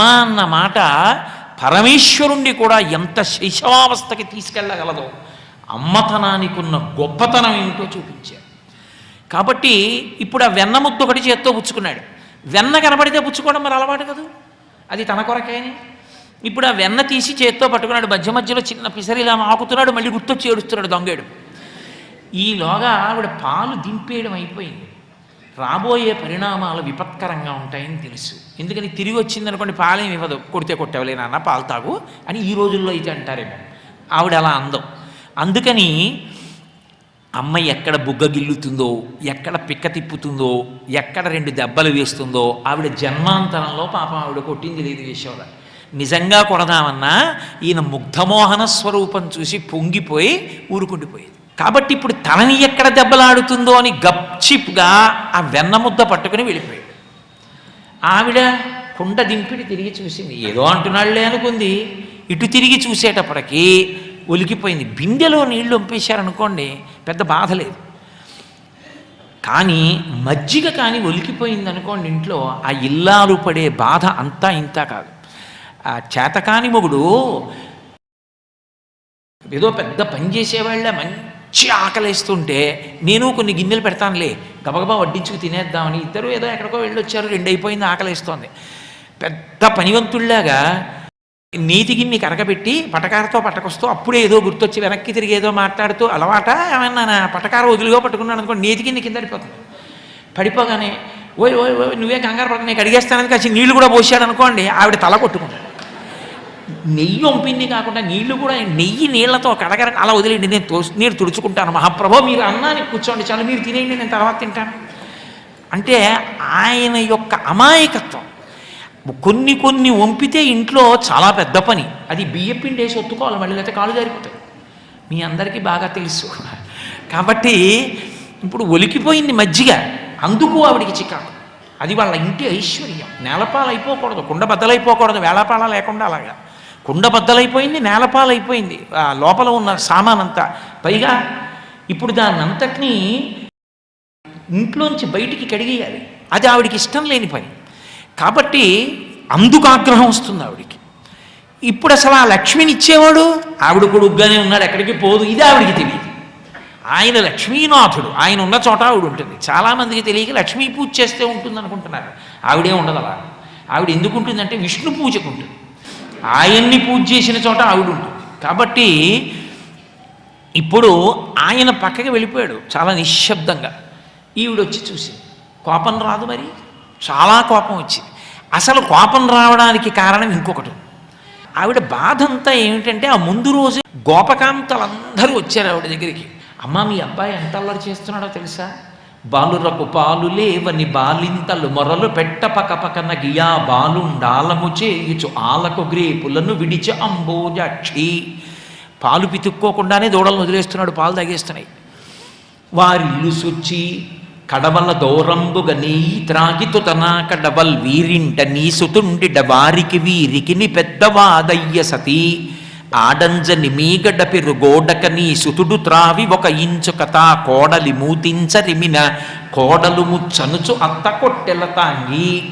అన్న మాట పరమేశ్వరుణ్ణి కూడా ఎంత శైశవావస్థకి తీసుకెళ్ళగలదో అమ్మతనానికి ఉన్న గొప్పతనం ఏమిటో చూపించారు కాబట్టి ఇప్పుడు ఆ వెన్న ముద్ద ఒకటి చేత్తో పుచ్చుకున్నాడు. వెన్న కనబడితే పుచ్చుకోవడం మరి అలవాటు కదా? అది తన కొరకేని. ఇప్పుడు ఆ వెన్న తీసి చేత్తో పట్టుకున్నాడు. మధ్య మధ్యలో చిన్న పిసరిలా ఆకుతున్నాడు. మళ్ళీ గుర్తొచ్చి ఏడుస్తున్నాడు దొంగేడు. ఈలోగా ఆవిడ పాలు దింపేయడం అయిపోయింది. రాబోయే పరిణామాలు విపత్కరంగా ఉంటాయని తెలుసు. ఎందుకని తిరిగి వచ్చిందనుకోండి పాలేం ఇవ్వదు. కొడితే కొట్టవలే నాన్న పాలు తాగు అని ఈ రోజుల్లో అయితే అంటారేమో ఆవిడ అలా అందం. అందుకని అమ్మ ఎక్కడ బుగ్గ గిల్లుతుందో ఎక్కడ పిక్క తిప్పుతుందో ఎక్కడ రెండు దెబ్బలు వేస్తుందో ఆవిడ జన్మాంతరంలో పాపం ఆవిడ కొట్టింది లేదు యశోద నిజంగా కొడదామన్నా ఈయన ముగ్ధమోహన స్వరూపం చూసి పొంగిపోయి ఊరుకుండిపోయేది. కాబట్టి ఇప్పుడు తనని ఎక్కడ దెబ్బలాడుతుందో అని గప్చిప్గా ఆ వెన్న ముద్ద పట్టుకుని వెళ్ళిపోయాడు. ఆవిడ కుండ దింపిడి తిరిగి చూసింది. ఏదో అంటున్నాడులే అనుకుంది. ఇటు తిరిగి చూసేటప్పటికి ఒలికిపోయింది. బిందెలో నీళ్ళు ఒంపేశారనుకోండి పెద్ద బాధ లేదు. కానీ మజ్జిగ కానీ ఒలికిపోయింది అనుకోండి ఇంట్లో ఆ ఇల్లాలు పడే బాధ అంతా ఇంత కాదు. ఆ చేతకాని మొగుడు ఏదో పెద్ద పని చేసేవాళ్ళ మంచి ఆకలేస్తుంటే నేను కొన్ని గిన్నెలు పెడతానులే గబగబా వడ్డించుకు తినేద్దామని ఇద్దరు ఏదో ఎక్కడికో వెళ్ళొచ్చారు రెండు అయిపోయింది ఆకలేస్తోంది. పెద్ద పనివంతుల్లాగా నీతి గిన్నె కరగబెట్టి పటకారతో పట్టకొస్తూ అప్పుడే ఏదో గుర్తొచ్చి వెనక్కి తిరిగి ఏదో మాట్లాడుతూ అలవాట ఏమన్నా నా పటకార వదిలిగా పట్టుకున్నాను అనుకోండి నీతి గిన్నె కింద పడిపోతుంది పడిపోగానే ఓయ్ ఓయ్ ఓయ్ నువ్వే కంగారు పడక నీకు అడిగేస్తానని కాసి నీళ్ళు కూడా పోసాడు అనుకోండి ఆవిడ తల కొట్టుకుంటాడు నెయ్యి వంపింది కాకుండా నీళ్ళు కూడా నెయ్యి నీళ్ళతో కడగర అలా వదిలేండి నేను తో నీరు తుడుచుకుంటాను. మహాప్రభో మీరు అన్నానికి కూర్చోండి. చాలు మీరు తినేయండి. నేను తర్వాత తింటాను. అంటే ఆయన యొక్క అమాయకత్వం. కొన్ని కొన్ని వంపితే ఇంట్లో చాలా పెద్ద పని. అది బియ్యపిండి వేసి ఒత్తుకోవాలి. మళ్ళీ లేకపోతే కాలు జారిపోతాయి. మీ అందరికీ బాగా తెలుసు. కాబట్టి ఇప్పుడు ఒలికిపోయింది మజ్జిగ. అందుకు ఆవిడికి చికాకు. అది వాళ్ళ ఇంటి ఐశ్వర్యం. నేలపాలైపోకూడదు. కుండ బద్దలైపోకూడదు. వేళపాల లేకుండా అలాగా. కుండబద్దలైపోయింది నేలపాలైపోయింది. ఆ లోపల ఉన్న సామాన్ అంతా పైగా ఇప్పుడు దాన్ని అంతటినీ ఇంట్లోంచి బయటికి కడిగేయాలి. అది ఆవిడికి ఇష్టం లేని పని. కాబట్టి అందుకు ఆగ్రహం వస్తుంది ఆవిడికి. ఇప్పుడు అసలు ఆ లక్ష్మిని ఇచ్చేవాడు ఆవిడ కొడుగ్గానే ఉన్నాడు ఎక్కడికి పోదు ఇది ఆవిడికి తెలియదు. ఆయన లక్ష్మీనాథుడు ఆయన ఉన్న చోట ఆవిడ ఉంటుంది. చాలామందికి తెలియక లక్ష్మీ పూజ చేస్తే ఉంటుంది అనుకుంటున్నారు ఆవిడే ఉండదు అలా. ఆవిడ ఎందుకు ఉంటుందంటే విష్ణు పూజకు ఉంటుంది. ఆయన్ని పూజ చేసిన చోట ఆవిడ ఉంటుంది కాబట్టి ఇప్పుడు ఆయన పక్కకి వెళ్ళిపోయాడు చాలా నిశ్శబ్దంగా. ఈవిడ వచ్చి చూసింది కోపం రాదు మరి? చాలా కోపం వచ్చింది. అసలు కోపం రావడానికి కారణం ఇంకొకటి ఆవిడ బాధ అంతా ఏమిటంటే ఆ ముందు రోజు గోపకాంతలందరూ వచ్చారు ఆవిడ దగ్గరికి. అమ్మ మీ అబ్బాయి ఎంత అల్లరి చేస్తున్నాడో తెలుసా? బాలురకు పాలు లేవని బాలింతలు మొరలు పెట్ట పక గియా బాలుండాలము చేయుచు ఆలకు గ్రేపులను విడిచి అంబోజక్షి. పాలు పితుక్కోకుండానే దూడలను వదిలేస్తున్నాడు పాలు తాగేస్తున్నాయి. వారిల్లు సుచ్చి కడవల దూరంబుగ నీ త్రాగితుతన కడవల్ వీరింట నీ సుతుండిడ వారికి వీరికి పెద్దవాదయ్య సతీ. ఆడంజని మీగడ పెరుగోడక నీ సుతుడు త్రావి ఒక ఇంచు కథా కోడలి మూతించరిమిన కోడలు ముచ్చనుచు అత్త కొట్టెలతాంగి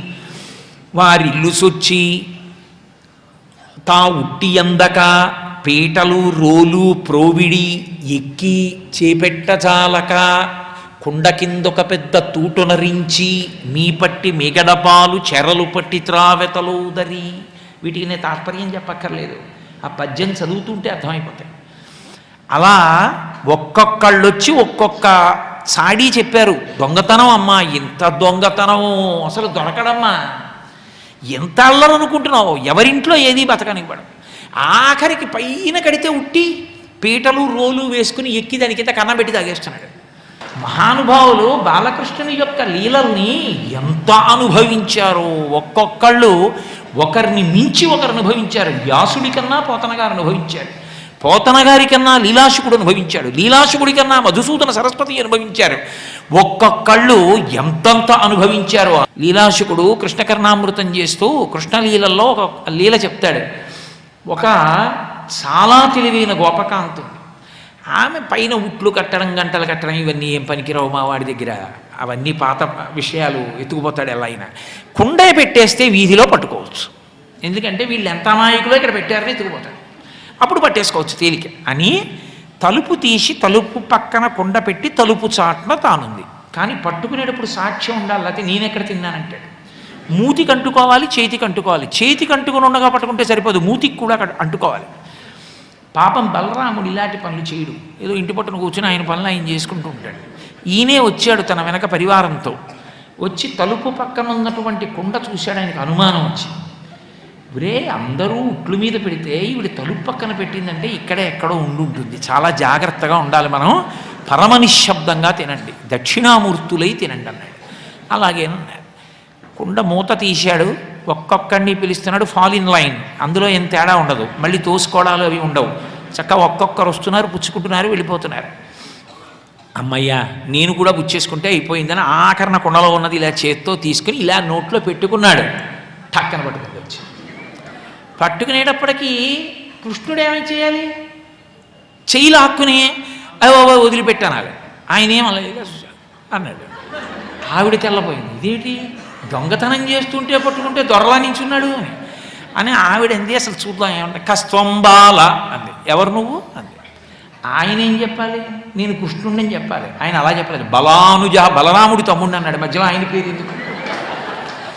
వారిల్లు సొచ్చి తా ఉట్టి అందక పీటలు రోలు ప్రోవిడి ఎక్కి చేపెట్టజాలక కుండ కిందొక పెద్ద తూటునరించి మీ పట్టి మిగడపాలు చెరలు పట్టి త్రావెతలోదరి వీటికి నేను తాత్పర్యం చెప్పక్కర్లేదు. ఆ పద్యం చదువుతుంటే అర్థమైపోతాయి. అలా ఒక్కొక్కళ్ళు వచ్చి ఒక్కొక్క సాడీ చెప్పారు. దొంగతనం అమ్మా ఇంత దొంగతనం అసలు దొరకడమ్మా. ఎంత అల్లరు అనుకుంటున్నావు ఎవరింట్లో ఏది బతకనివ్వడం. ఆఖరికి పైన కడితే ఉట్టి పీటలు రోలు వేసుకుని ఎక్కి దానికైతే కింద పెట్టి తాగేస్తున్నాడు. మహానుభావులు బాలకృష్ణుని యొక్క లీలల్ని ఎంత అనుభవించారో ఒక్కొక్కళ్ళు ఒకరిని మించి ఒకరు అనుభవించారు. వ్యాసుడి కన్నా పోతనగారు అనుభవించాడు. అనుభవించారు కన్నా లీలాశుకుడు అనుభవించాడు. లీలాశుకుడి కన్నా మధుసూదన సరస్వతి అనుభవించారు. ఒక్కొక్కళ్ళు ఎంతంత అనుభవించారు లీలాశుకుడు కృష్ణకర్ణామృతం చేస్తూ కృష్ణలీలల్లో ఒక లీల చెప్తాడు. ఒక చాలా తెలివైన గోపకాంతం ఆమె పైన ఉట్లు కట్టడం గంటలు కట్టడం ఇవన్నీ ఏం పనికిరావు మా వాడి దగ్గర. అవన్నీ పాత విషయాలు ఎత్తుకుపోతాడు ఎలా అయినా. కుండే పెట్టేస్తే వీధిలో పట్టుకోవచ్చు. ఎందుకంటే వీళ్ళు ఎంత అమాయకులో ఇక్కడ పెట్టారని ఎత్తుకుపోతాడు. అప్పుడు పట్టేసుకోవచ్చు తేలిక. అని తలుపు తీసి తలుపు పక్కన కుండ పెట్టి తలుపు చాటున తానుంది. కానీ పట్టుకునేటప్పుడు సాక్ష్యం ఉండాలి లేకపోతే నేనెక్కడ తిన్నానంటాడు. మూతికి అంటుకోవాలి చేతికి అంటుకోవాలి చేతికి అంటుకుని ఉండగా పట్టుకుంటే సరిపోదు. మూతికి కూడా అక్కడ అంటుకోవాలి. పాపం బలరాముడు ఇలాంటి పనులు చేయడు. ఏదో ఇంటి పట్టున కూర్చుని ఆయన పనులు ఆయన చేసుకుంటూ ఉంటాడు. ఈయనే వచ్చాడు తన వెనక పరివారంతో. వచ్చి తలుపు పక్కన ఉన్నటువంటి కుండ చూశాడు ఆయనకు అనుమానం వచ్చి. ఒరే అందరూ ఉట్లు మీద పెడితే ఈవిడ తలుపు పక్కన పెట్టిందంటే ఇక్కడే ఎక్కడో ఉండి ఉంటుంది. చాలా జాగ్రత్తగా ఉండాలి మనం. పరమ నిశ్శబ్దంగా తినండి. దక్షిణామూర్తులై తినండి అన్నాడు. అలాగే కుండ మూత తీశాడు. ఒక్కొక్కడిని పిలుస్తున్నాడు ఫాల్ ఇన్ లైన్ అందులో ఏం తేడా ఉండదు. మళ్ళీ తోసుకోవడాలు అవి ఉండవు. చక్కగా ఒక్కొక్కరు వస్తున్నారు పుచ్చుకుంటున్నారు వెళ్ళిపోతున్నారు. అమ్మయ్యా నేను కూడా పుచ్చేసుకుంటే అయిపోయిందని ఆకరణ కుండలో ఉన్నది ఇలా చేత్తో తీసుకుని ఇలా నోట్లో పెట్టుకున్నాడు. టక్కన పట్టుకుని వచ్చి. పట్టుకునేటప్పటికీ కృష్ణుడు ఏమై చేయాలి? చెయ్యి లాక్కుని అవో ఆయన ఏం అన్నాడు. ఆవిడ తెల్లపోయింది ఇదేంటి? దొంగతనం చేస్తుంటే పట్టుకుంటే దొరలా నించున్నాడు అని. అని ఆవిడ అంది అసలు చూద్దాం ఏమంటే కస్తంబాల అంది. ఎవరు నువ్వు? అంది. ఆయన ఏం చెప్పాలి? నేను కృష్ణుడిని చెప్పాలి. ఆయన అలా చెప్పలేదు. బలానుజ బలరాముడి తమ్ముడు అన్నాడు. మధ్యలో ఆయన పేరు ఎందుకు?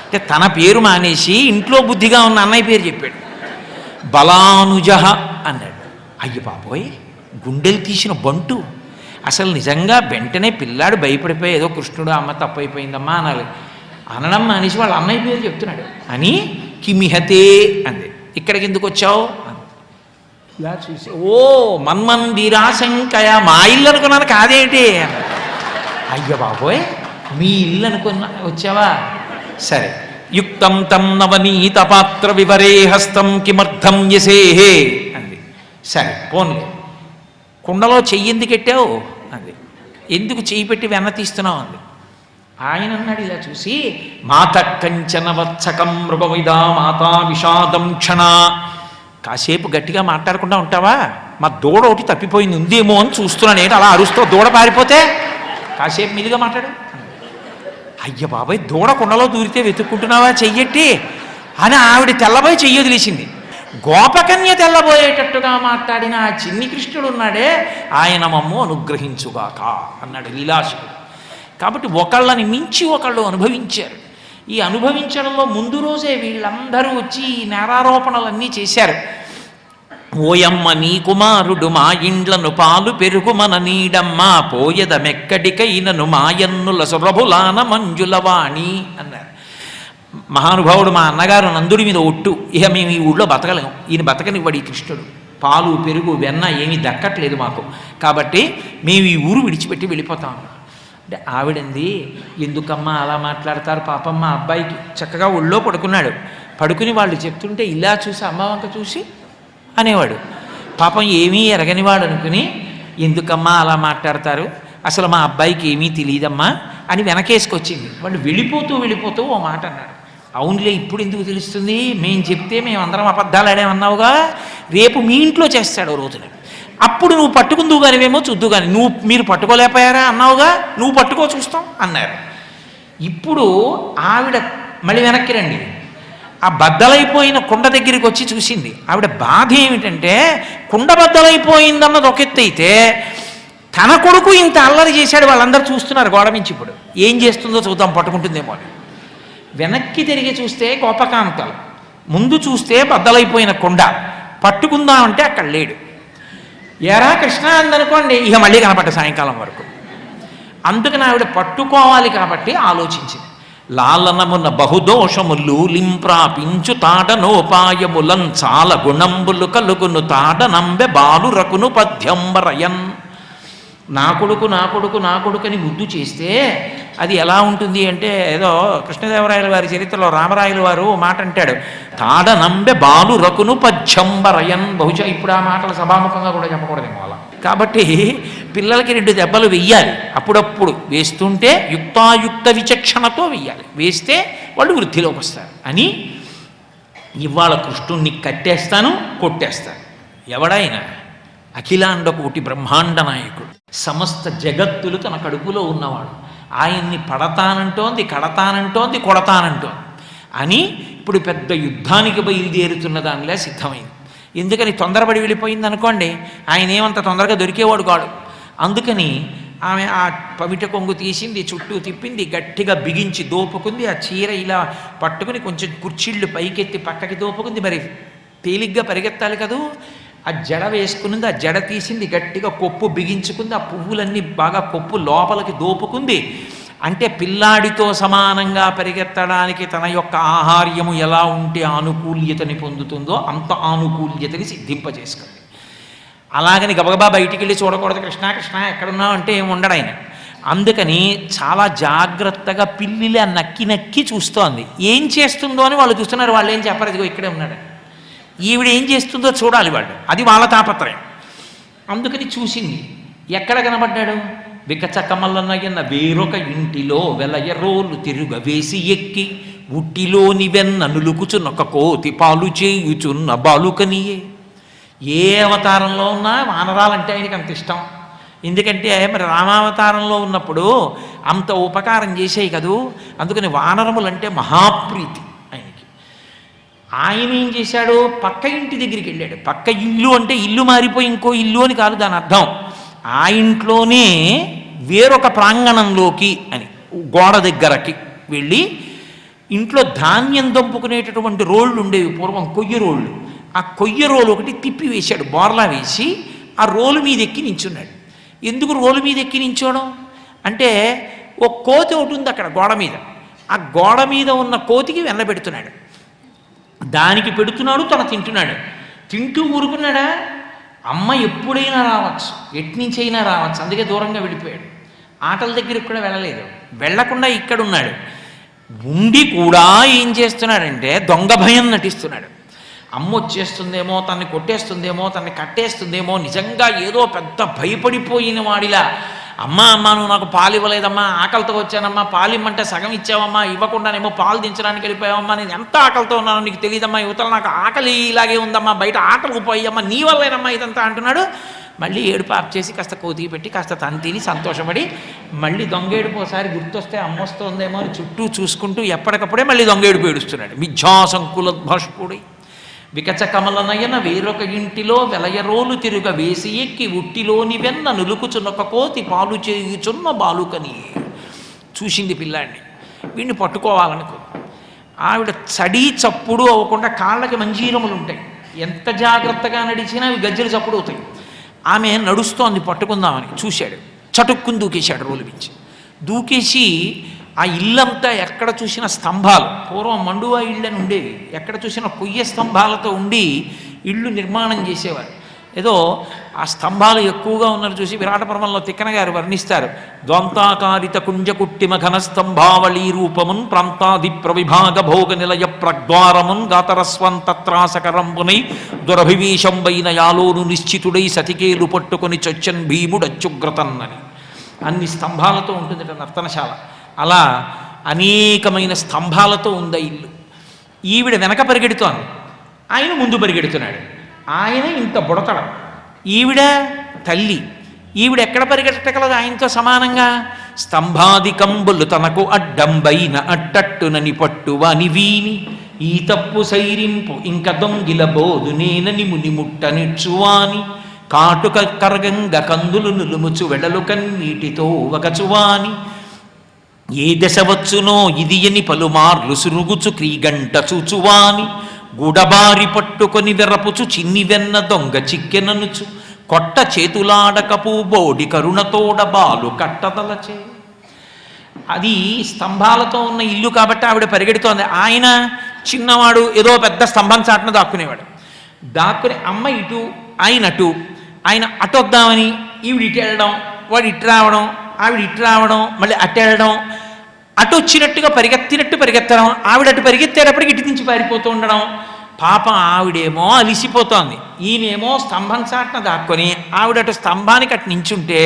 అంటే తన పేరు మానేసి ఇంట్లో బుద్ధిగా ఉన్న అన్నయ్య పేరు చెప్పాడు. బలానుజ అన్నాడు. అయ్య బాబోయ్ గుండెలు తీసిన బంటు. అసలు నిజంగా వెంటనే పిల్లాడు భయపడిపోయి ఏదో కృష్ణుడు అమ్మ తప్పైపోయిందమ్మా అనాలి. అనడం మానేసి వాళ్ళ అన్నయ్య పేరు చెప్తున్నాడు. అని కిమిహతే అంది. ఇక్కడికి ఎందుకు వచ్చావు? ఇలా చూసి ఓ మన్మందిరాశంకయ మా ఇల్లు అనుకున్నాను కాదేంటి. అయ్య బాబోయ్ మీ ఇల్లు అనుకున్నా వచ్చావా? సరే. యుక్తం తం నవనీత పాత్ర వివరే హస్తం కిమర్థం యసేహే అంది. సరే పోన్లే. కుండలో చెయ్యి ఎందుకు ఎట్టావు అంది. ఎందుకు చెయ్యి పెట్టి వెన్న తీస్తున్నావు? అంది. ఆయన అన్నాడు ఇలా చూసి మాత కంచన వత్సకం మృగమిదా మాతా విషాదం క్షణ. కాసేపు గట్టిగా మాట్లాడకుండా ఉంటావా? మా దూడ ఒకటి తప్పిపోయింది ఉందేమో అని చూస్తున్నాను ఏంటి అలా అరుస్తూ దూడ పారిపోతే? కాసేపు మీదుగా మాట్లాడు. అయ్య బాబాయ్ దూడ కుండలో దూరితే వెతుక్కుంటున్నావా? చెయ్యట్టి. అని ఆవిడ తెల్లబోయి చెయ్యి వదిలేసింది. గోపకన్య తెల్లబోయేటట్టుగా మాట్లాడిన ఆ చిన్ని కృష్ణుడు ఉన్నాడే ఆయన మమ్ము అనుగ్రహించుగాక అన్నాడు లీలాశుడు కాబట్టి ఒకళ్ళని మించి ఒకళ్ళు అనుభవించారు. ఈ అనుభవించడంలో ముందు రోజే వీళ్ళందరూ వచ్చి ఈ నేరారోపణలన్నీ చేశారు. ఓయమ్మ నీ కుమారుడు మా ఇండ్లను పాలు పెరుగు మన నీడమ్మ పోయదమెక్కడికైనను మాయన్నుల సురభులాన మంజులవాణి అన్నారు. మహానుభావుడు మా అన్నగారు నందుడి మీద ఒట్టు ఇక మేము ఈ ఊళ్ళో బతకలేము ఈయన బతకనివ్వడు ఈ కృష్ణుడు. పాలు పెరుగు వెన్న ఏమీ దక్కట్లేదు మాకు. కాబట్టి మేము ఈ ఊరు విడిచిపెట్టి వెళ్ళిపోతాం అంటే ఆవిడంది ఎందుకమ్మా అలా మాట్లాడతారు? పాపం మా అబ్బాయికి చక్కగా ఒళ్ళో పడుకున్నాడు. పడుకుని వాళ్ళు చెప్తుంటే ఇలా చూసి అమ్మ వంక చూసి అనేవాడు. పాపం ఏమీ ఎరగనివాడు అనుకుని ఎందుకమ్మా అలా మాట్లాడతారు? అసలు మా అబ్బాయికి ఏమీ తెలియదమ్మా అని వెనకేసుకొచ్చింది. వాళ్ళు వెళ్ళిపోతూ వెళ్ళిపోతూ ఓ మాట అన్నాడు. అవునులే ఇప్పుడు ఎందుకు తెలుస్తుంది? మేము చెప్తే మేము అందరం అబద్ధాలు ఆడామన్నావుగా? రేపు మీ ఇంట్లో చేస్తాడు ఓ రోజున. అప్పుడు నువ్వు పట్టుకుందువు కానివేమో చూద్దు కానీ నువ్వు మీరు పట్టుకోలేకపోయారా అన్నావుగా? నువ్వు పట్టుకో చూస్తాం అన్నారు. ఇప్పుడు ఆవిడ మళ్ళీ వెనక్కి రండి. ఆ బద్దలైపోయిన కుండ దగ్గరికి వచ్చి చూసింది. ఆవిడ బాధ ఏమిటంటే కుండ బద్దలైపోయిందన్నది ఒక ఎత్తు అయితే తన కొడుకు ఇంత అల్లరి చేశాడు వాళ్ళందరూ చూస్తున్నారు గోడ నుంచి ఇప్పుడు. ఏం చేస్తుందో చూద్దాం పట్టుకుంటుందేమో అని. వెనక్కి తిరిగి చూస్తే కోపకాంతలు ముందు చూస్తే బద్దలైపోయిన కొండ. పట్టుకుందామంటే అక్కడ లేడు. ఎరా కృష్ణ అందనుకోండి ఇక మళ్ళీ కనపడ్డ సాయంకాలం వరకు. అందుకని ఆవిడ పట్టుకోవాలి కాబట్టి ఆలోచించింది. లాలనమున బహుదోషములు లింప్రాపించు తాడనోపాయములం చాల గుణంబులు కలుగును తాడనంబె బాలురకును పద్యంబరయన్. నా కొడుకు నా కొడుకు నా కొడుకు అని ముద్దు చేస్తే అది ఎలా ఉంటుంది అంటే ఏదో కృష్ణదేవరాయల వారి చరిత్రలో రామరాయల వారు మాట అంటాడు. తాడ నంబె బాలు రకును పచ్చంబరయన్ బహుశా ఇప్పుడు ఆ మాటలు సభాముఖంగా కూడా చెప్పకూడదేమో అలా. కాబట్టి పిల్లలకి రెండు దెబ్బలు వెయ్యాలి. అప్పుడప్పుడు వేస్తుంటే యుక్తాయుక్త విచక్షణతో వెయ్యాలి. వేస్తే వాళ్ళు వృద్ధిలోకి వస్తారు. అని ఇవాళ కృష్ణుణ్ణి కట్టేస్తాను కొట్టేస్తాను. ఎవడైనా అఖిలాండ కోటి బ్రహ్మాండ నాయకుడు. సమస్త జగత్తులు తన కడుపులో ఉన్నవాడు. ఆయన్ని పడతానంటోంది కడతానంటోంది కొడతానంటోంది. అని ఇప్పుడు పెద్ద యుద్ధానికి బయలుదేరుతున్న దానిలా సిద్ధమైంది. ఎందుకని తొందరపడి వెళ్ళిపోయింది అనుకోండి ఆయన ఏమంత తొందరగా దొరికేవాడు కాడు. అందుకని ఆమె ఆ పమిట కొంగు తీసింది చుట్టూ తిప్పింది గట్టిగా బిగించి దోపుకుంది ఆ చీర ఇలా పట్టుకుని కొంచెం కుర్చీళ్ళు పైకెత్తి పక్కకి దోపుకుంది మరి. తేలిగ్గా పరిగెత్తాలి కదూ? ఆ జడ వేసుకునింది ఆ జడ తీసింది గట్టిగా కొప్పు బిగించుకుంది ఆ పువ్వులన్నీ బాగా కొప్పు లోపలికి దోపుకుంది. అంటే పిల్లాడితో సమానంగా పరిగెత్తడానికి తన యొక్క ఆహార్యము ఎలా ఉంటే ఆనుకూల్యతని పొందుతుందో అంత ఆనుకూల్యతని సిద్ధింపజేసుకుంది. అలాగని గబగబా బయటికి వెళ్ళి చూడకూడదు కృష్ణ కృష్ణ ఎక్కడున్నావు అంటే ఏమి ఉండడు ఆయన. అందుకని చాలా జాగ్రత్తగా పిల్లిలా నక్కి నక్కి చూస్తోంది. ఏం చేస్తుందో అని వాళ్ళు చూస్తున్నారు వాళ్ళు ఏం చెప్పరు ఇదిగో ఇక్కడే ఉన్నాడు. ఈవిడ ఏం చేస్తుందో చూడాలి వాళ్ళు. అది వాళ్ళ తాపత్రయం. అందుకని చూసింది. ఎక్కడ కనబడ్డాడు? వికచ కమలనయన వేరొక ఇంటిలో వెలయ రోలు తిరుగ వేసి ఎక్కి ఉట్టిలోని వెన్న నులుకుచున్నొక కోతి పాలు చేయుచున్న బాలుకనియే. ఏ అవతారంలో ఉన్నా వానరాలంటే ఆయనకి అంత ఇష్టం. ఎందుకంటే మరి రామావతారంలో ఉన్నప్పుడు అంత ఉపకారం చేసేయి కదూ. అందుకని వానరములంటే మహాప్రీతి. ఆయన ఏం చేశాడు పక్క ఇంటి దగ్గరికి వెళ్ళాడు. పక్క ఇల్లు అంటే ఇల్లు మారిపోయి ఇంకో ఇల్లు అని కాదు దాని అర్థం. ఆ ఇంట్లోనే వేరొక ప్రాంగణంలోకి అని గోడ దగ్గరకి వెళ్ళి ఇంట్లో ధాన్యం దంపుకునేటటువంటి రోళ్ళు ఉండేవి పూర్వం కొయ్య రోళ్ళు. ఆ కొయ్య రోలు ఒకటి తిప్పి వేశాడు బోర్లా వేసి ఆ రోలు మీద ఎక్కి నించున్నాడు. ఎందుకు రోలు మీద ఎక్కి నించోడం? అంటే ఓ కోతి ఒకటి ఉంది అక్కడ గోడ మీద. ఆ గోడ మీద ఉన్న కోతికి వెన్న పెడుతున్నాడు. దానికి పెడుతున్నాడు తన తింటున్నాడు. తింటూ ఊరుకున్నాడా? అమ్మ ఎప్పుడైనా రావచ్చు ఎట్నుంచైనా రావచ్చు అందుకే దూరంగా వెళ్ళిపోయాడు. ఆటల దగ్గరికి కూడా వెళ్ళలేదు. వెళ్ళకుండా ఇక్కడ ఉన్నాడు ఉండి కూడా ఏం చేస్తున్నాడంటే దొంగ భయం నటిస్తున్నాడు. అమ్మ వచ్చేస్తుందేమో తన్ని కొట్టేస్తుందేమో తన్ని కట్టేస్తుందేమో నిజంగా ఏదో పెద్ద భయపడిపోయిన వాడిలా అమ్మా అమ్మా నువ్వు నాకు పాలు ఇవ్వలేదమ్మా ఆకలితో వచ్చానమ్మా పాలు ఇమ్మంటే సగం ఇచ్చావమ్మా ఇవ్వకుండానేమో పాలు దించడానికి వెళ్ళిపోయావమ్మా నేను ఎంత ఆకలితో ఉన్నానో నీకు తెలియదమ్మా యువతల నాకు ఆకలి ఇలాగే ఉందమ్మా బయట ఆకలికి పోయమ్మా నీ వల్లేనమ్మా ఇదంతా అంటున్నాడు. మళ్ళీ ఏడుపు ఆప్ చేసి కాస్త కోతికి పెట్టి కాస్త తను తిని సంతోషపడి మళ్ళీ దొంగేడుపు ఒకసారి గుర్తొస్తే అమ్మొస్తోందేమో అని చుట్టూ చూసుకుంటూ ఎప్పటికప్పుడే మళ్ళీ దొంగేడుపు ఏడుస్తున్నాడు. భాషపూడి వికచ కమలనయన వేరొక ఇంటిలో వెలయరోలు తిరుగ వేసి ఎక్కి ఉట్టిలోని వెన్న నులుకుచున్నొక కోతి పాలు చేయుచున్న బాలుకని. చూసింది పిల్లాడిని. వీడిని పట్టుకోవాలనుకో. ఆవిడ చడి చప్పుడు అవ్వకుండా కాళ్ళకి మంజీరములు ఉంటాయి. ఎంత జాగ్రత్తగా నడిచినా అవి గజ్జలు చప్పుడు అవుతాయి. ఆమె నడుస్తోంది పట్టుకుందామని చూశాడు. చటుక్కుని దూకేశాడు రోలు మించి. దూకేసి ఆ ఇల్లంతా ఎక్కడ చూసిన స్తంభాలు. పూర్వం మండువా ఇళ్ళని ఉండేవి. ఎక్కడ చూసిన కొయ్య స్తంభాలతో ఉండి ఇళ్ళు నిర్మాణం చేసేవారు. ఏదో ఆ స్తంభాలు ఎక్కువగా ఉన్నది చూసి విరాటపర్వంలో తిక్కన గారు వర్ణిస్తారు. ద్వంతాకారిత కుంజకుట్టిమ ఘన స్తంభావళీ రూపమున్ ప్రాంతాది ప్రవిభాగ భోగ నిలయ ప్రద్వారమున్ గాతరస్వం తత్రాసకరంబునై దురభివీషంబైన యాలోను నిశ్చితుడై సతికేలు పట్టుకొని చొచ్చన్ భీముడచ్చుగ్రతన్నని. అన్ని స్తంభాలతో ఉంటుంది నర్తనశాల. అలా అనేకమైన స్తంభాలతో ఉంది ఇల్లు. ఈవిడ వెనక పరిగెడుతోంది. ఆయన ముందు పరిగెడుతున్నాడు. ఆయన ఇంత బుడతడం. ఈవిడ తల్లి. ఈవిడ ఎక్కడ పరిగెట్టగలదు ఆయనతో సమానంగా? స్తంభాదికంబులు తనకు అడ్డంబైన అట్టట్టునని పట్టువని వీని. ఈ తప్పు సైరింపు ఇంక దొంగిల బోదు నేనని ముని కాటుక కరగంగ కందులు నులుముచు వెడలు కన్నీటితో వగచువాని ఏ దశ వచ్చునో ఇది అని పలుమార్లు సురుగుచు క్రీగంట చూచువాని. గుడబారి పట్టుకొని వెరపుచు చిన్ని వెన్న దొంగ చిక్కెననుచు. కొట్ట చేతులాడకపు బోడి కరుణతోడ బాలు కట్టదలచే. అది స్తంభాలతో ఉన్న ఇల్లు కాబట్టి ఆవిడ పరిగెడుతోంది. ఆయన చిన్నవాడు ఏదో పెద్ద స్తంభం చాటున దాక్కునేవాడు. దాక్కుని అమ్మ ఇటు ఆయన అటు. ఆయన అటు వద్దామని ఈవిడ ఇటు వెళ్ళడం వాడు ఇటు రావడం ఆవిడ ఇటు రావడం మళ్ళీ అట్టెళ్ళడం అటు వచ్చినట్టుగా పరిగెత్తినట్టు పరిగెత్తడం ఆవిడ అటు పరిగెత్తేటప్పటికి ఇటు నుంచి పారిపోతూ ఉండడం. పాపం ఆవిడేమో అలిసిపోతోంది. ఈయనేమో స్తంభం చాటున దాక్కొని ఆవిడ అటు స్తంభానికి అటు నించుంటే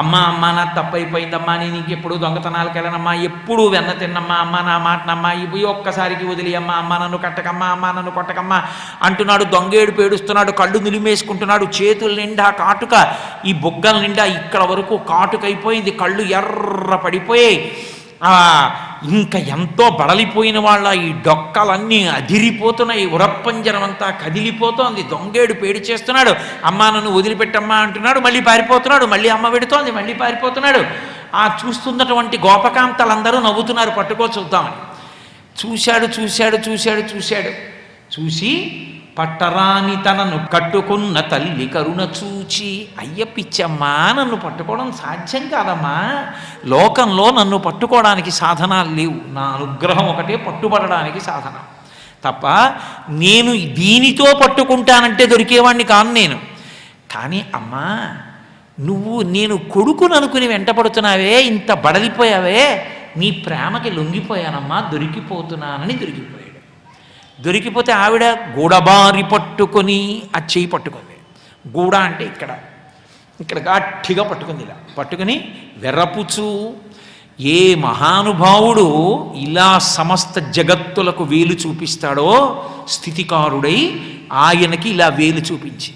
అమ్మ అమ్మ నా తప్పైపోయిందమ్మా నేను ఇంకెప్పుడు దొంగతనాలకు వెళ్ళనమ్మా ఎప్పుడు వెన్న తిన్నమ్మా అమ్మ నా మాటనమ్మా ఇవి ఒక్కసారికి వదిలి అమ్మ అమ్మ నన్ను కట్టకమ్మా అమ్మ నన్ను కొట్టకమ్మా అంటున్నాడు. దొంగేడు పేడుస్తున్నాడు కళ్ళు నిలిమేసుకుంటున్నాడు. చేతుల నిండా కాటుక ఈ బొగ్గల నిండా ఇక్కడ వరకు కాటుకైపోయింది. కళ్ళు ఎర్ర పడిపోయాయి. ఇంకా ఎంతో బడలిపోయిన వాళ్ళ ఈ డొక్కలన్నీ అదిరిపోతున్నాయి. ఉరప్పంజరం అంతా కదిలిపోతోంది. దొంగేడు పేడి చేస్తున్నాడు. అమ్మా నన్ను వదిలిపెట్టమ్మా అంటున్నాడు. మళ్ళీ పారిపోతున్నాడు. మళ్ళీ అమ్మ పెడుతోంది. మళ్ళీ పారిపోతున్నాడు. ఆ చూస్తున్నటువంటి గోపకాంతలందరూ నవ్వుతున్నారు. పట్టుకో చూద్దామని. చూశాడు చూశాడు చూశాడు చూశాడు. చూసి పట్టరాని తనను కట్టుకున్న తల్లి కరుణ చూచి అయ్య పిచ్చమ్మా నన్ను పట్టుకోవడం సాధ్యం కాదమ్మా. లోకంలో నన్ను పట్టుకోవడానికి సాధనాలు లేవు. నా అనుగ్రహం ఒకటే పట్టుబడడానికి సాధన. తప్ప నేను దీనితో పట్టుకుంటానంటే దొరికేవాడిని కాను నేను. కానీ అమ్మా నువ్వు నేను కొడుకును అనుకుని వెంటపడుతున్నావే ఇంత బడలిపోయావే నీ ప్రేమకి లొంగిపోయానమ్మా దొరికిపోతున్నానని దొరికిపోయాను దొరికిపోతే ఆవిడ గూడబారి పట్టుకొని ఆ చెయ్యి పట్టుకుంది. గూడ అంటే ఇక్కడ. ఇక్కడ గట్టిగా పట్టుకుంది ఇలా. పట్టుకుని వెర్రపుచు ఏ మహానుభావుడు ఇలా సమస్త జగత్తులకు వేలు చూపిస్తాడో స్థితికారుడై ఆయనకి ఇలా వేలు చూపించి.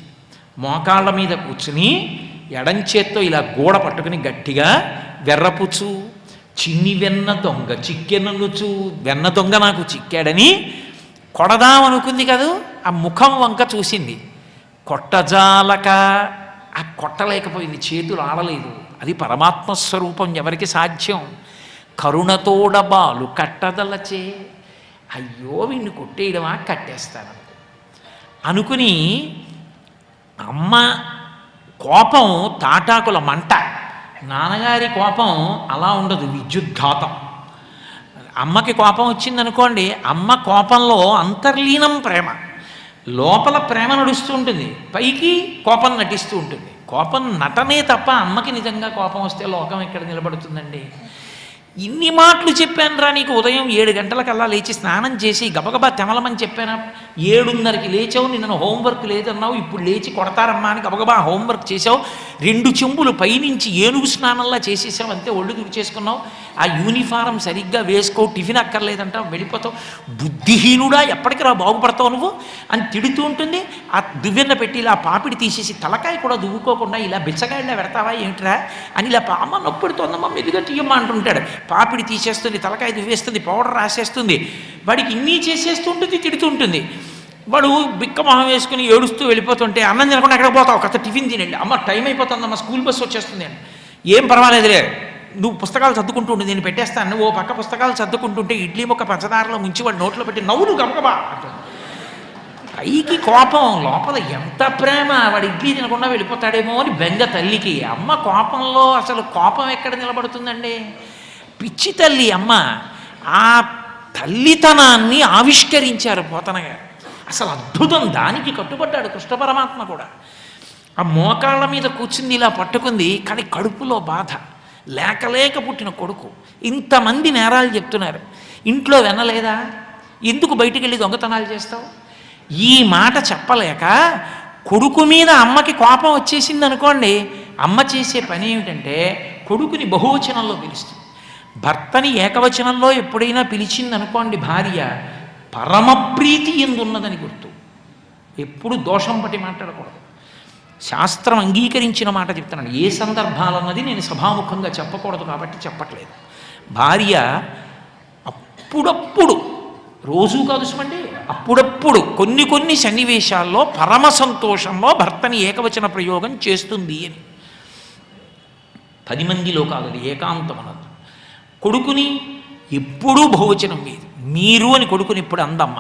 మోకాళ్ళ మీద కూర్చుని ఎడంచేత్తో ఇలా గోడ పట్టుకుని గట్టిగా వెర్రపుచు చిన్ని వెన్న దొంగ చిక్కెననుచు వెన్న దొంగ నాకు చిక్కాడని కొడదామనుకుంది కదూ? ఆ ముఖం వంక చూసింది. కొట్టజాలక. ఆ కొట్టలేకపోయింది. చేతులు ఆడలేదు. అది పరమాత్మ స్వరూపం ఎవరికి సాధ్యం? కరుణతోడబాలు కట్టదలచే. అయ్యో వీడిని కొట్టేయడమా? కట్టేస్తాను. అనుకుని అమ్మ కోపం తాటాకుల మంట. నాన్నగారి కోపం అలా ఉండదు. విద్యుద్ఘాతం. అమ్మకి కోపం వచ్చిందనుకోండి అమ్మ కోపంలో అంతర్లీనం ప్రేమ. లోపల ప్రేమ నడుస్తూ ఉంటుంది పైకి కోపం నటిస్తూ ఉంటుంది. కోపం నటనే తప్ప అమ్మకి నిజంగా కోపం వస్తే లోకం ఎక్కడ నిలబడుతుందండి? ఇన్ని మాటలు చెప్పాను రా నీకు ఉదయం ఏడు గంటలకల్లా లేచి స్నానం చేసి గబగబా తెమలమని చెప్పానా? ఏడున్నరకి లేచావు నిన్న హోంవర్క్ లేదన్నావు ఇప్పుడు లేచి కొడతారమ్మా అని గబగబా హోంవర్క్ చేసావు రెండు చెంబులు పైనుంచి ఏనుగు స్నానంలా చేసేసావు అంతే ఒళ్ళు దుడిచేసుకున్నావు ఆ యూనిఫారం సరిగ్గా వేసుకో టిఫిన్ అక్కర్లేదంటావు వెళ్ళిపోతావు. బుద్ధిహీనుడా ఎప్పటికి రా బాగుపడతావు నువ్వు? అని తిడుతూ ఉంటుంది. ఆ దువ్వెన్న పెట్టి ఇలా పాపిడి తీసేసి తలకాయ కూడా దువ్వుకోకుండా ఇలా బిచ్చకాయలా పెడతావా ఏమిట్రా? అని ఇలా పా- అమ్మ నొప్పిడుతోందమ్మా మెదుగా తీయమ్మా అంటుంటాడు. పాపిడి తీసేస్తుంది తలకాయ దువ్వేస్తుంది పౌడర్ రాసేస్తుంది. వాడికి ఇన్ని చేసేస్తూ ఉంటుంది తిడుతూ ఉంటుంది వాడు బిక్క మొహం వేసుకుని ఏడుస్తూ వెళ్ళిపోతుంటే అన్నం తినకుండా ఎక్కడ పోతావు? కథ టిఫిన్ తినండి. అమ్మ టైం అయిపోతుందమ్మా స్కూల్ బస్సు వచ్చేస్తుంది అని. ఏం పర్వాలేదులే. నువ్వు పుస్తకాలు చదువుకుంటుండు నేను పెట్టేస్తాను. ఓ పక్క పుస్తకాలు చదువుకుంటుంటే ఇడ్లీ మొక్క పంచదారలో ముంచి వాడు నోట్లో పెట్టి నవ్వులు గబగబా అంటుంది. పైకి కోపం లోపల ఎంత ప్రేమ? వాడు ఇడ్లీ తినకుండా వెళ్ళిపోతాడేమో అని బెంగ తల్లికి. అమ్మ కోపంలో అసలు కోపం ఎక్కడ నిలబడుతుందండి? పిచ్చి తల్లి అమ్మ ఆ తల్లితనాన్ని ఆవిష్కరించారు పోతనగారు అసలు అద్భుతం దానికి కట్టుబడ్డాడు కృష్ణ పరమాత్మ కూడా. ఆ మోకాళ్ళ మీద కూర్చుంది ఇలా పట్టుకుంది కానీ కడుపులో బాధ. లేకలేక పుట్టిన కొడుకు. ఇంతమంది నేరాలు చెప్తున్నారు. ఇంట్లో వినలేదా? ఎందుకు బయటికి వెళ్ళి దొంగతనాలు చేస్తావు? ఈ మాట చెప్పలేక కొడుకు మీద అమ్మకి కోపం వచ్చేసింది అనుకోండి అమ్మ చేసే పని ఏమిటంటే కొడుకుని బహువచనంలో పిలుస్తుంది. భర్తని ఏకవచనంలో ఎప్పుడైనా పిలిచిందనుకోండి భార్య పరమప్రీతి ఎందున్నదని గుర్తు. ఎప్పుడు దోషం పట్టి మాట్లాడకూడదు. శాస్త్రం అంగీకరించిన మాట చెప్తున్నాను ఏ సందర్భాలన్నది నేను సభాముఖంగా చెప్పకూడదు కాబట్టి చెప్పట్లేదు. భార్య అప్పుడప్పుడు రోజు కాదు చూడండి అప్పుడప్పుడు కొన్ని కొన్ని సన్నివేశాల్లో పరమ సంతోషంలో భర్తని ఏకవచన ప్రయోగం చేస్తుంది అని. పది మందిలో కాదు ఏకాంతం అన్నది కొడుకుని ఎప్పుడూ బహువచనం వేది మీరు అని కొడుకుని ఇప్పుడు అందమ్మ.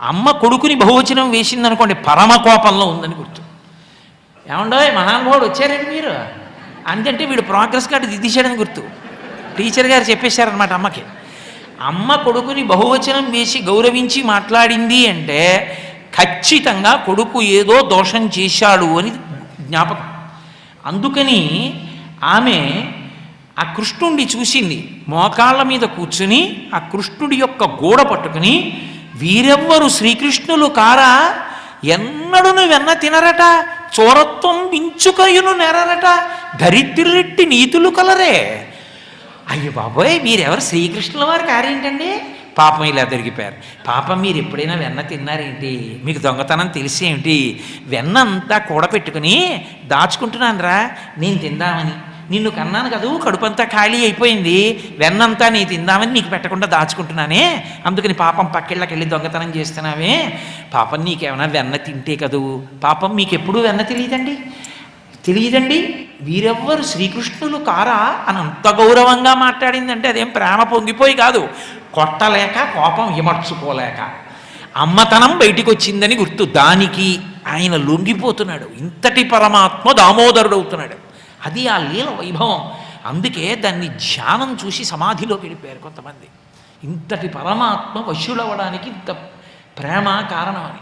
అమ్మ కొడుకుని బహువచనం వేసిందనుకోండి పరమ కోపంలో ఉందని గుర్తు. ఏమండో మహానుభావుడు వచ్చారండి మీరు? అంతంటే వీడు ప్రోగ్రెస్ కార్డు దిద్దేశాడని గుర్తు. టీచర్ గారు చెప్పేశారనమాట అమ్మకి. అమ్మ కొడుకుని బహువచనం వేసి గౌరవించి మాట్లాడింది అంటే ఖచ్చితంగా కొడుకు ఏదో దోషం చేశాడు అని జ్ఞాపకం. అందుకని ఆమె ఆ కృష్ణుణ్ణి చూసింది. మోకాళ్ళ మీద కూర్చుని ఆ కృష్ణుడి యొక్క గోడ పట్టుకుని వీరెవ్వరు శ్రీకృష్ణులు కారా? ఎన్నడును వెన్న తినరట చోరత్వం మించుకయును నెరరట దరిద్రులెట్టి నీతులు కలరే. అయ్యో బాబోయ్ మీరెవరు శ్రీకృష్ణుల వారు కారేంటండి? పాపం ఇలా దొరికిపోయారు. పాపం మీరు ఎప్పుడైనా వెన్న తిన్నారేంటి? మీకు దొంగతనం తెలిసేమిటి వెన్న అంతా కూడపెట్టుకుని దాచుకుంటున్నాను రా నేను తిందామని. నిన్ను కన్నాను కదూ కడుపంతా ఖాళీ అయిపోయింది. వెన్నంతా నీ తిందామని నీకు పెట్టకుండా దాచుకుంటున్నానే. అందుకని పాపం పక్కిళ్ళకి వెళ్ళి దొంగతనం చేస్తున్నావే. పాపం నీకేమైనా వెన్న తింటే కదూ? పాపం మీకు ఎప్పుడూ వెన్న తెలియదండి. తెలియదండి? వీరెవ్వరు శ్రీకృష్ణులు కారా? అని అంత గౌరవంగా మాట్లాడిందంటే అదేం ప్రేమ పొంగిపోయి కాదు. కొట్టలేక కోపం విమర్చుకోలేక. అమ్మతనం బయటికి వచ్చిందని గుర్తు. దానికి ఆయన లొంగిపోతున్నాడు. ఇంతటి పరమాత్మ దామోదరుడు అవుతున్నాడు అది ఆ లీల వైభవం. అందుకే దాన్ని ధ్యానం చూసి సమాధిలోకి వెళ్ళిపోయారు కొంతమంది. ఇంతటి పరమాత్మ వశులవ్వడానికి ఇంత ప్రేమ కారణం అని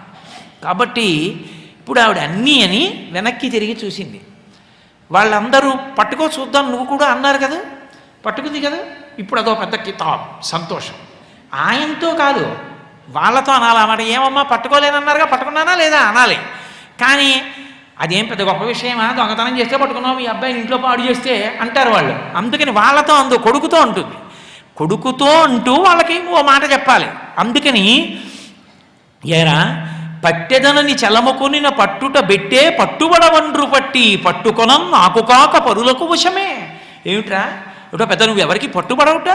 కాబట్టి ఇప్పుడు ఆవిడ అన్నీ అని వెనక్కి తిరిగి చూసింది. వాళ్ళందరూ పట్టుకో చూద్దాం నువ్వు కూడా అన్నారు కదా. పట్టుకుంది కదా. ఇప్పుడు అదో పెద్ద కితాబ్ సంతోషం. ఆయనతో కాదు వాళ్ళతో అనాలి అన్నమాట ఏమమ్మా పట్టుకోలేనన్నారుగా? పట్టుకున్నానా లేదా? అనాలి. కానీ అదేం పెద్ద గొప్ప విషయమా దొంగతనం చేస్తే పట్టుకున్నావు మీ అబ్బాయిని ఇంట్లో పాడు చేస్తే అంటారు వాళ్ళు. అందుకని వాళ్ళతో అందు కొడుకుతో ఉంటుంది కొడుకుతో అంటూ వాళ్ళకి ఓ మాట చెప్పాలి. అందుకని ఏరా పట్టెదనని చెలముకొనిన పట్టుట బెట్టే పట్టుబడవండ్రు పట్టి పట్టుకొనం నాకు కాక పరులకు వశమే. ఏమిట్రా? ఒకటో పెద్ద నువ్వు ఎవరికి పట్టుబడవుట?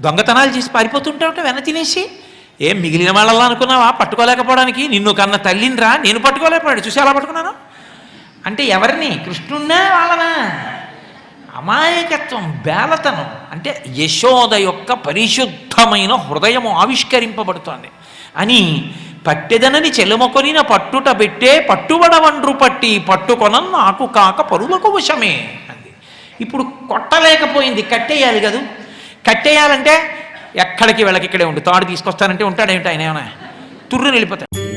దొంగతనాలు చేసి పారిపోతుంటావుట వెన తినేసి? ఏం మిగిలిన వాళ్ళలా అనుకున్నావా? పట్టుకోలేకపోవడానికి? నిన్ను కన్న తల్లినిరా? నేను పట్టుకోలేకపోయాడు చూసి అలా పట్టుకున్నాను? అంటే ఎవరిని? కృష్ణున్నా వాళ్ళనా అమాయకత్వం బేలతనం అంటే యశోద యొక్క పరిశుద్ధమైన హృదయము ఆవిష్కరింపబడుతోంది. అని పట్టెదనని చెలుమకొనిన పట్టుట పెట్టే పట్టుబడవండ్రు పట్టి పట్టుకొనం నాకు కాక పరులకు వశమే అంది. ఇప్పుడు కొట్టలేకపోయింది కట్టేయాలి కదూ? కట్టేయాలంటే ఎక్కడికి వెళ్ళకి ఇక్కడే ఉండు తాడు తీసుకొస్తానంటే ఉంటాడేమిటి ఆయన ఏమైనా? తుర్రు వెళ్ళిపోతాడు